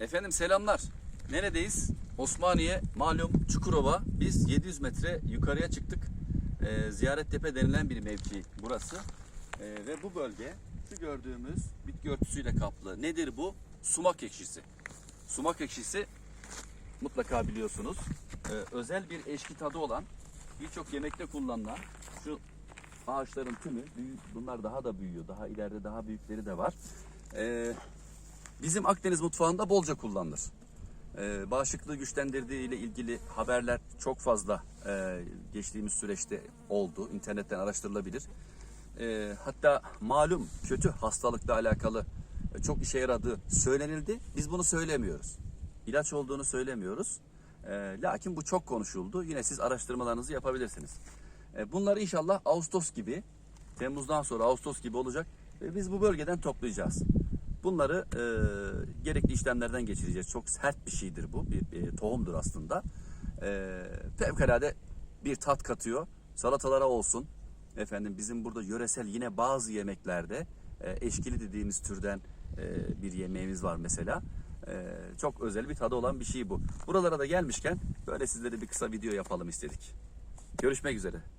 Efendim selamlar. Neredeyiz? Osmaniye, malum Çukurova. Biz 700 metre yukarıya çıktık. Ee, Ziyarettepe denilen bir mevki burası. Ee, ve bu bölge şu gördüğümüz bitki örtüsüyle kaplı. Nedir bu? Sumak ekşisi. Sumak ekşisi mutlaka biliyorsunuz. Ee, özel bir eşki tadı olan birçok yemekte kullanılan şu ağaçların tümü bunlar daha da büyüyor. Daha ileride daha büyükleri de var. Ee, bizim Akdeniz mutfağında bolca kullanılır. Ee, bağışıklığı güçlendirdiği ile ilgili haberler çok fazla e, geçtiğimiz süreçte oldu. İnternetten araştırılabilir. Ee, hatta malum kötü hastalıkla alakalı e, çok işe yaradığı söylenildi. Biz bunu söylemiyoruz. İlaç olduğunu söylemiyoruz. Ee, lakin bu çok konuşuldu. Yine siz araştırmalarınızı yapabilirsiniz. Ee, bunları inşallah Ağustos gibi, Temmuz'dan sonra Ağustos gibi olacak ve biz bu bölgeden toplayacağız. Bunları e, gerekli işlemlerden geçireceğiz. Çok sert bir şeydir bu. Bir, bir tohumdur aslında. E, fevkalade bir tat katıyor. Salatalara olsun. Efendim bizim burada yöresel yine bazı yemeklerde e, eşkili dediğimiz türden e, bir yemeğimiz var mesela. E, çok özel bir tadı olan bir şey bu. Buralara da gelmişken böyle sizlere bir kısa video yapalım istedik. Görüşmek üzere.